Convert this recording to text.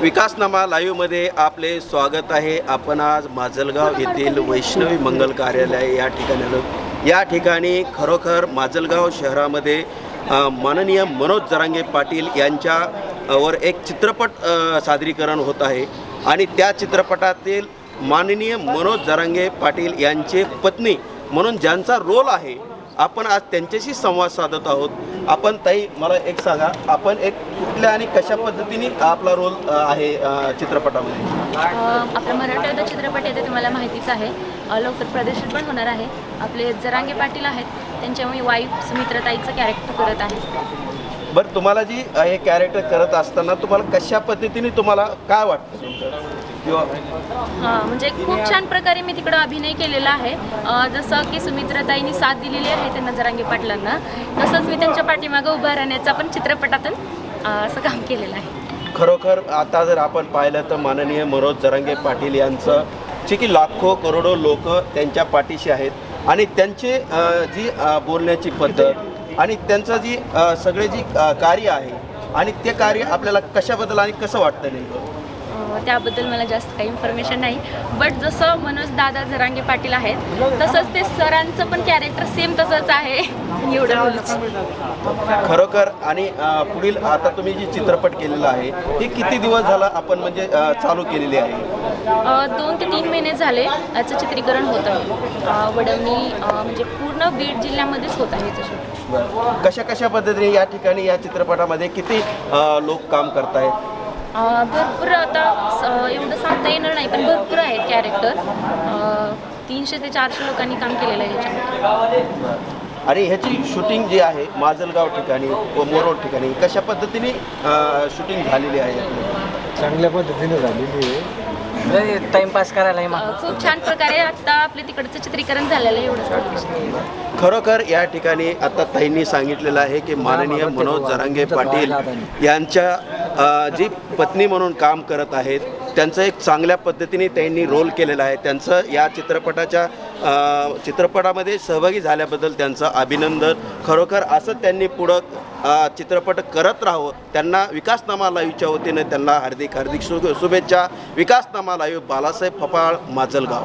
विकासनामा लाईव्हमध्ये आपले स्वागत आहे. आपण आज माजलगाव येथील वैष्णवी मंगल कार्यालय या ठिकाणी आलो या ठिकाणी खरोखर माजलगाव शहरामध्ये माननीय मनोज जरांगे पाटील यांच्या वर एक चित्रपट सादरीकरण होत आहे. आणि त्या चित्रपटातील माननीय मनोज जरांगे पाटील यांचे पत्नी म्हणून ज्यांचा रोल आहे आपण आज त्यांच्याशी संवाद साधत आहोत. आपण ताई मला एक सांगा आपण एक कुठल्या आणि कशा पद्धतीने आपला रोल आहे चित्रपटामध्ये? आपला मराठवाडा चित्रपट आहे ते तुम्हाला माहितीच आहे. लवकर प्रदर्शन पण होणार आहे. आपले जरांगे पाटील आहेत. त्यांच्यामुळे वाईफ सुमित्रताईचं कॅरेक्टर करत आहे. बरं तुम्हाला जी हे कॅरेक्टर करत असताना तुम्हाला कशा पद्धतीने तुम्हाला काय वाटतं? किंवा हां म्हणजे खूप छान प्रकारे मी तिकडं अभिनय केलेला आहे. जसं की सुमित्रताईंनी साथ दिलेली आहे त्यांना जरांगे पाटलांना. तसंच मी त्यांच्या पाठीमागं उभा राहण्याचा पण चित्रपटातून असं काम केलेलं आहे. खरोखर आता जर आपण पाहिलं तर माननीय मनोज जरांगे पाटील यांचं जे की लाखो करोडो लोक त्यांच्या पाठीशी आहेत. आणि त्यांचे जी बोलण्याची पद्धत आणि त्यांचं जी सगळे जी कार्य आहे आणि ते कार्य आपल्याला कशाबद्दल आणि कसं वाटतं नेमकं? त्याबद्दल मला जास्त काही इन्फॉर्मेशन नाही. बट जसं मनोज दादा जरांगे पाटील आहेत तसंच ते सरांचं पण कॅरेक्टर सेम तसंच आहे. एवढं खरोखर आणि पुढील आता तुम्ही जी चित्रपट केलेला आहे हे किती दिवस झाला आपण म्हणजे चालू केलेली आहे? दोन ते तीन महिने झाले याचं चित्रीकरण होत वडवणी म्हणजे पूर्ण बीड जिल्ह्यामध्येच होत आहे याचं शूट. कशा कशा पद्धतीने या ठिकाणी या चित्रपटामध्ये किती लोक काम करतायत? अ, भरपूर आता एवढं सांगता येणार नाही पण भरपूर आहेत कॅरेक्टर तीनशे ते चारशे लोकांनी काम केलेलं आहे याच्यामध्ये. आणि ह्याची शूटिंग जी आहे माजलगाव ठिकाणी व मोरोड ठिकाणी कशा पद्धतीने शूटिंग झालेली आहे? चांगल्या पद्धतीने झालेली आहे. टाइमपास करायला अ, खूप छान प्रकारे आता आपल्या तिकडचं चित्रीकरण झालेलं आहे एवढंच खरोखर या ठिकाणी आता ताईंनी सांगितलेलं आहे की माननीय मनोज जरांगे पाटील यांच्या जी पत्नी म्हणून काम करत आहेत त्यांचं एक चांगल्या पद्धतीने त्यांनी रोल केलेला आहे. त्यांचं या चित्रपटाच्या चित्रपटामध्ये सहभागी झाल्याबद्दल त्यांचं अभिनंदन. खरोखर असं त्यांनी पुढं चित्रपट करत राहावं त्यांना विकासनामा लाईव्हच्या वतीने त्यांना हार्दिक हार्दिक शुभेच्छा. विकासनामा लाईव्ह बालासाहेब फपाळ माजलगाव.